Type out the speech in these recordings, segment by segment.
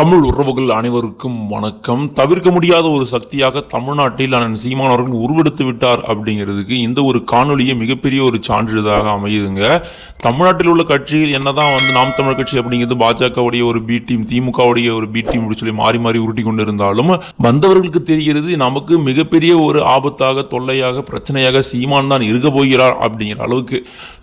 தமிழ் உறவுகள் அனைவருக்கும் வணக்கம். தவிர்க்க முடியாத ஒரு சக்தியாக தமிழ்நாட்டில் அண்ணன் சீமான் அவர்கள் உருவெடுத்து விட்டார் அப்படிங்கிறதுக்கு இந்த ஒரு காணொலியை மிகப்பெரிய ஒரு சான்றிதழாக அமையுதுங்க. தமிழ்நாட்டில் உள்ள கட்சிகள் என்னதான் வந்து நாம் தமிழ் கட்சி அப்படிங்கிறது பாஜகவுடைய ஒரு பி டீம் திமுகவுடைய ஒரு பி டீம் சொல்லி மாறி மாறி உருட்டி கொண்டு இருந்தாலும் வந்தவர்களுக்கு தெரிகிறது நமக்கு மிகப்பெரிய ஒரு ஆபத்தாக தொல்லையாக பிரச்சனையாக சீமான் தான் இருக்க போகிறார் அப்படிங்கிற அளவுக்கு.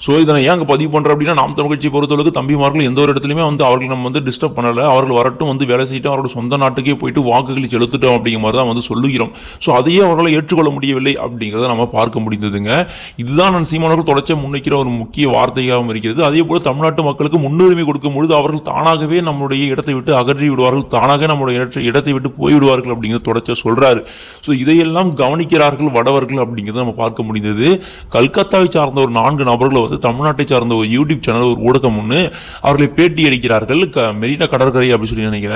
ஸோ இதனை ஏன் அங்கே பதிவு பண்ணுற அப்படின்னா நாம் தமிழ் கட்சியை பொறுத்தளவுக்கு தம்பிமார்கள் எந்த ஒரு இடத்துலையுமே வந்து அவர்கள் நம்ம வந்து டிஸ்டர்ப் பண்ணலை. அவர்கள் வரட்டும் வந்து வேலை செய்யட்டும் அவரோட சொந்த நாட்டுக்கே போயிட்டு வாக்குகளை செலுத்திட்டோம் அப்படிங்கிற மாதிரி தான் வந்து சொல்லுகிறோம். ஸோ அதையே அவர்களால் ஏற்றுக்கொள்ள முடியவில்லை அப்படிங்கிறத நம்ம பார்க்க முடிந்ததுங்க. இதுதான் நான் சீமானவர்கள் தொடர்ச்சியாக முன்வைக்கிற ஒரு முக்கிய வார்த்தையாகவும் இருக்கிறது. அதே போல் தமிழ்நாட்டு மக்களுக்கு முன்னுரிமை கொடுக்கும் பொழுது அவர்கள் தானாகவே நம்முடைய இடத்தை விட்டு அகற்றி விடுவார்கள் தானாக நம்முடைய இடத்தை- விட்டு போய்விடுவார்கள் அப்படிங்கிறத தொடர்ச்சியாக சொல்கிறாரு ஸோ இதையெல்லாம் கவனிக்கிறார்கள் வடவர்கள் அப்படிங்கிறத நம்ம பார்க்க முடிந்தது. கல்கத்தாவை சார்ந்த ஒரு நான்கு நபர்களை வந்து தமிழ்நாட்டை சார்ந்த ஒரு யூடியூப் சேனல் ஒரு ஊடகம் ஒன்று அவர்களை பேட்டி அடிக்கிறார்கள். க மெரினா கடற்கரை அப்படின்னு சொல்லி நினைக்கிறேன்.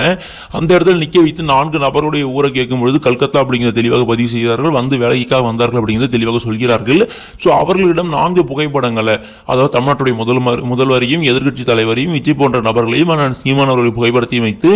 அந்த இடத்துல நிற்க வைத்து நான்கு நபருடைய ஊரை கேட்கும் பொழுது கல்கத்தா அப்படிங்கிற தெளிவாக பதிவு செய்கிறார்கள் வந்து வேலைக்காக வந்தார்கள் அப்படிங்கிறத தெளிவாக சொல்கிறார்கள். ஸோ அவர்களிடம் நான்கு புகைப்படங்களை அதாவது தமிழ்நாட்டுடைய முதல்வர் முதல்வரையும் எதிர்க்கட்சி தலைவரையும் விஜய் போன்ற நபர்களையும் நான் சீமான் புகைப்படத்தையும் வைத்து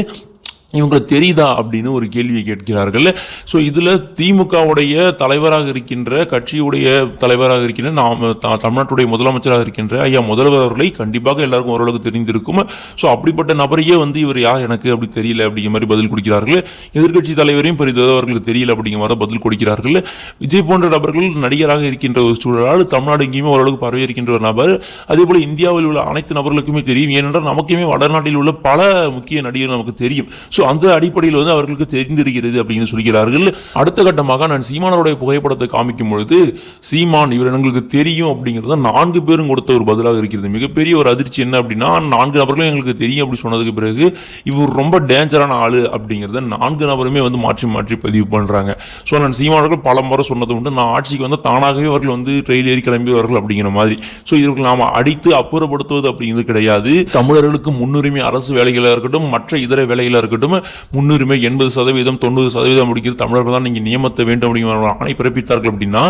இவங்களுக்கு தெரியுதா அப்படின்னு ஒரு கேள்வியை கேட்கிறார்கள். ஸோ இதில் திமுகவுடைய தலைவராக இருக்கின்ற கட்சியுடைய தலைவராக இருக்கின்ற நாம் த- தமிழ்நாட்டுடைய முதலமைச்சராக இருக்கின்ற ஐயா முதல்வர் அவர்களை கண்டிப்பாக எல்லாருக்கும் ஓரளவுக்கு தெரிந்திருக்கும். ஸோ அப்படிப்பட்ட நபரையே வந்து இவர் யார் எனக்கு அப்படி தெரியல அப்படிங்கிற மாதிரி பதில் கொடுக்கிறார்கள். எதிர்க்கட்சி தலைவரையும் பெரிதாக அவர்களுக்கு தெரியல அப்படிங்கிற மாதிரி பதில் கொடுக்கிறார்கள். விஜய் போன்ற நபர்கள் நடிகராக இருக்கின்ற ஒரு சூழலால் தமிழ்நாடு எங்கேயுமே ஓரளவுக்கு பரவி இருக்கின்ற ஒரு நபர். அதே போல் இந்தியாவில் உள்ள அனைத்து நபர்களுக்குமே தெரியும். ஏனென்றால் நமக்குமே வடநாட்டில் உள்ள பல முக்கிய நடிகர் நமக்கு தெரியும். ஸோ அந்த அடிப்படையில் வந்து அவர்களுக்கு தெரிந்திருக்கிறது அப்படின்னு சொல்கிறார்கள். அடுத்த கட்டமாக நான் சீமானவருடைய புகைப்படத்தை காமிக்கும் பொழுது சீமான் இவர் எங்களுக்கு தெரியும் அப்படிங்கிறத நான்கு பேரும் கொடுத்த ஒரு பதிலாக இருக்கிறது. மிகப்பெரிய ஒரு அதிர்ச்சி என்ன அப்படின்னா நான்கு நபர்களும் எங்களுக்கு தெரியும் அப்படி சொன்னதுக்கு பிறகு இவர் ரொம்ப டேஞ்சரான ஆள் அப்படிங்கிறத நான்கு நபருமே வந்து மாற்றி மாற்றி பதிவு பண்ணுறாங்க ஸோ நான் சீமானவர்கள் பல முறை சொன்னது உண்டு. நான் ஆட்சிக்கு வந்து தானாகவே அவர்கள் வந்து ட்ரெயில் ஏறி கிளம்பியவர்கள் அப்படிங்கிற மாதிரி. ஸோ இவர்கள் நாம் அடித்து அப்புறப்படுத்துவது அப்படிங்கிறது கிடையாது. தமிழர்களுக்கு முன்னுரிமை அரசு வேலைகளாக இருக்கட்டும் மற்ற இதர வேலைகளாக இருக்கட்டும் முன்னுரிமை எண்பது சதவீதம் தொண்ணூறு சதவீதம் அப்படிங்கிறது தமிழர்கள் தான் நீங்கள் நியமத்த வேண்டும் அப்படிங்கிற ஆணை பிறப்பித்தார்கள் அப்படின்னா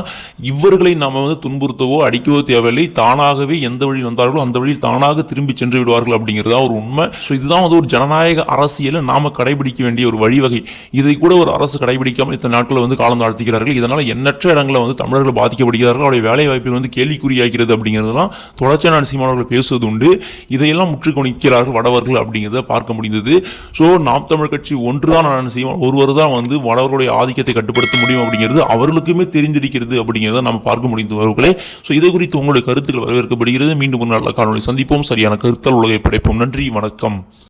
இவர்களை நாம் வந்து துன்புறுத்தவோ அடிக்கவோ தேவையில்லை. தானாகவே எந்த வழியில் வந்தார்களோ அந்த வழியில் தானாக திரும்பி சென்று விடுவார்கள் அப்படிங்கிறது தான் ஒரு உண்மை. ஸோ இதுதான் வந்து ஒரு ஜனநாயக அரசியலை நாம் கடைபிடிக்க வேண்டிய ஒரு வழிவகை. இதை கூட ஒரு அரசு கடைபிடிக்காமல் இத்தனை நாட்கள் வந்து காலம் தாழ்த்துகிறார்கள் இதனால் எண்ணற்ற இடங்களில் வந்து தமிழர்கள் பாதிக்கப்படுகிறார்கள். அவருடைய வேலை வாய்ப்புகள் வந்து கேள்விக்குறியாகிறது அப்படிங்கிறதுலாம் தொடர்ச்சியான சீமானவர்கள் பேசுவது உண்டு இதையெல்லாம் முற்றுக்கணிக்கிறார்கள் வடவர்கள் அப்படிங்கிறத பார்க்க முடிந்தது. ஸோ நாம் தமிழ் கட்சி ஒன்று தான் நான் செய்வோம்? ஒருவர் தான் வந்து வடவர்களுடைய ஆதிக்கத்தை கட்டுப்படுத்த முடியும் அப்படிங்கிறது அவர்களுக்குமே தெரிந்திருக்கிறது அப்படிங்கிறத நம்ம பார்க்க முடிந்தது அவர்களே ஸோ இது குறித்து உங்களுடைய கருத்துக்கள் வரவேற்கப்படுகிறது. மீண்டும் ஒரு நல்ல காணொளி சந்திப்போம். சரியான கருத்தால் உலகை படைப்போம். நன்றி. வணக்கம்.